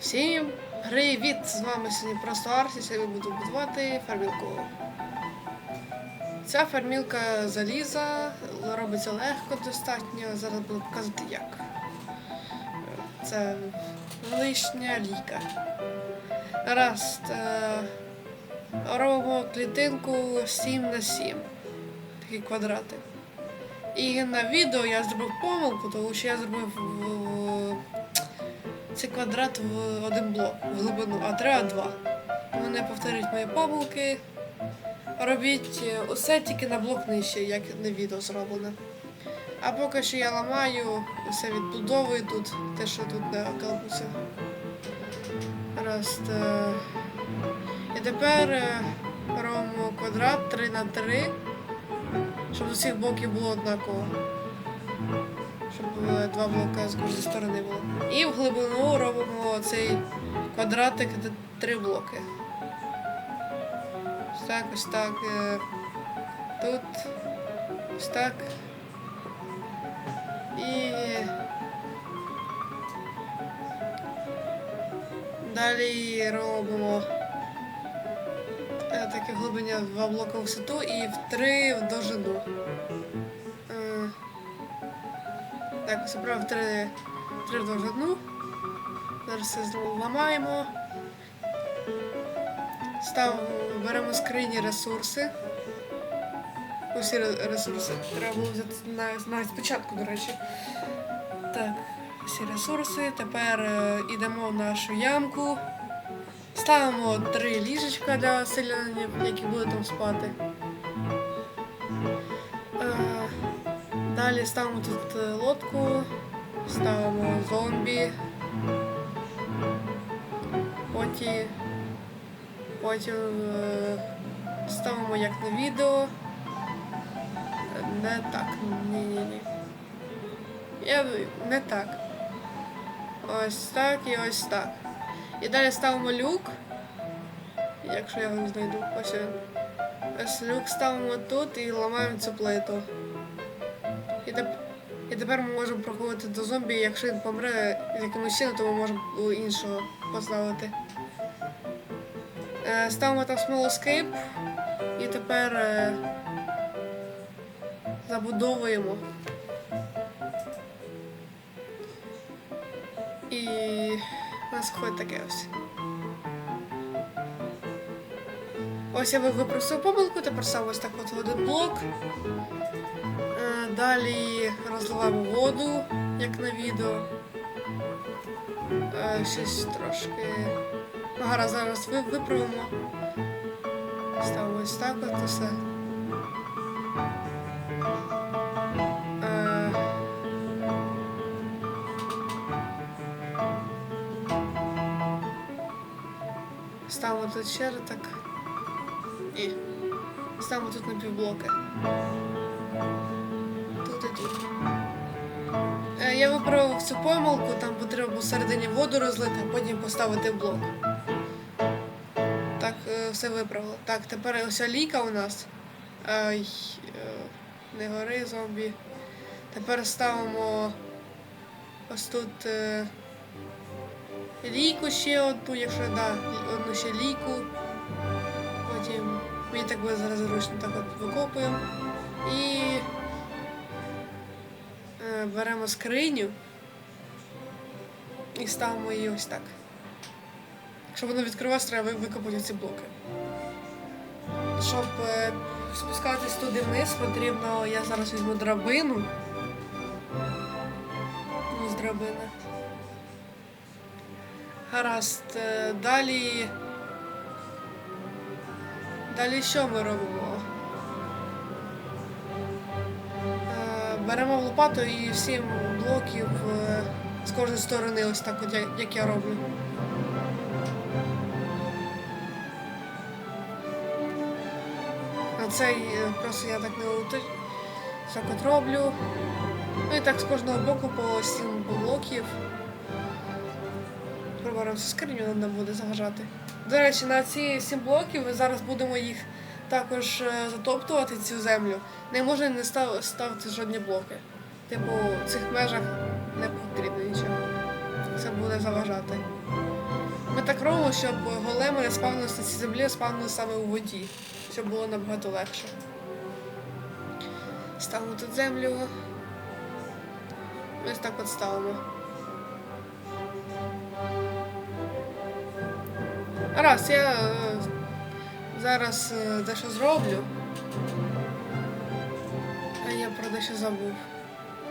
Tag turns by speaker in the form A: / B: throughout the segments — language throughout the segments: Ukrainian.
A: Всім привіт! З вами сьогодні просто Арсі, сьогодні буду будувати фермілку. Ця фермілка заліза, робиться легко достатньо. Зараз буду показувати як. Це лишня ліка. Раз. Е, робимо клітинку 7 на 7. Такі квадрати. І на відео я зробив помилку, тому що я зробив цей квадрат в один блок в глибину, а треба два. Тому не повторюють мої помилки. Робіть е, усе тільки на блок нижче, як на відео зроблено. А поки що я ламаю, все відбудовую тут, те, що тут на калбусі. Раз. Е... І тепер е, робимо квадрат 3 на 3 щоб з усіх блоків було однаково. Два блока з кожної сторони було. І в глибину робимо цей квадратик де три блоки. Ось так, ось так. е, Тут. Ось так. І. Далі робимо е, таке глибиня в два блоки в висоту і в три в довжину. Так, ось обрав три, три в довжину. Зараз все знову ламаємо. Став, беремо скрині ресурси. Усі ресурси треба було взяти навіть спочатку, до речі. Так, всі ресурси. Тепер е, йдемо в нашу ямку. Ставимо три ліжечка для селянів, які будуть там спати. Далі ставимо тут е, лодку, ставимо зомбі. Потім, потім е, ставимо як на відео. Не так. Ні-ні-ні. Я не так. Ось так і ось так. І далі ставимо люк. Якщо я його знайду, ось. Ось люк ставимо тут і ламаємо цю плиту. І, тепер ми можемо проходити до зомбі, якщо він помре з якимось чином, то ми можемо іншого поставити. Е, ставимо там small escape і тепер е... забудовуємо. І у нас ходить таке ось. Ось я виправив свою помилку, тепер сам ось так от один блок. Е, Далі розливаємо воду, як на відео. Е, Щось трошки. Ну, гаразд, зараз виправимо. Ставимо ось так от і все. Е, Ставимо тут ще так. І ставимо тут на півблоки. Тут і тут. Е, Я виправив цю помилку, там потрібно всередині воду розлити, а потім поставити блок. Так, е, все виправило. Так, тепер ось ліка у нас. Ай, е, не гори зомбі. Тепер ставимо ось тут. Лійку ще одну, якщо да, одну ще лійку. Потім мені так буде зараз зручно так от викопуємо. І е, беремо скриню і ставимо її ось так. Щоб воно відкривалося, треба викопати ці блоки. Щоб е, спускатись туди вниз, потрібно, я зараз візьму драбину. Ну, з драбини. Гаразд. е, Далі. Далі що ми робимо? Е, Беремо лопату і сім блоків е, з кожної сторони, ось так, от, як- я роблю. А цей е, просто я так не летить. Так от роблю. Ну і так з кожного боку по сім блоків. Приберемо скриню, нам буде заважати. До речі, на ці сім блоків ми зараз будемо їх також е, затоптувати цю землю. Не можна не став, ставити жодні блоки. Типу, в цих межах не потрібно нічого. Це буде заважати. Ми так робимо, щоб големи не спавнилися на цій землі, а саме у воді, щоб було набагато легше. Ставимо тут землю. Ось так от ставимо. Раз, я е, зараз е, дещо зроблю. А я про дещо забув.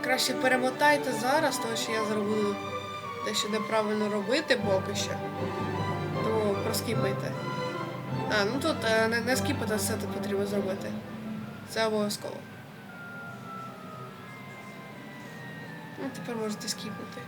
A: Краще перемотайте зараз, тому що я зроблю дещо неправильно робити поки що. Тому проскіпайте. А, ну тут е, не, не скіпати, все тут потрібно зробити. Це обов'язково. Ну, тепер можете скіпнути.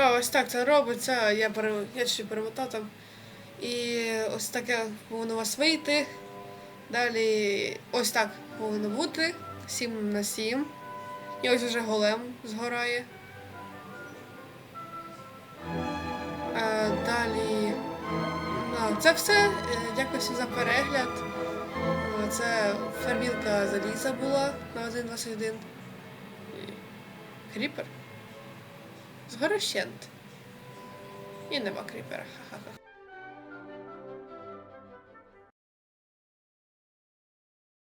A: А, ось так це робиться. Я, пере... я ще перемотав там. І ось таке повинно у вас вийти. Далі ось так повинно бути. 7 на 7. І ось вже голем згорає. А, далі. Ну, це все. Е, Дякую всім за перегляд. Е, Це фермілка заліза була на 1.21. І Кріпер. Згори щент. І нема кріпера. Ха-ха-ха.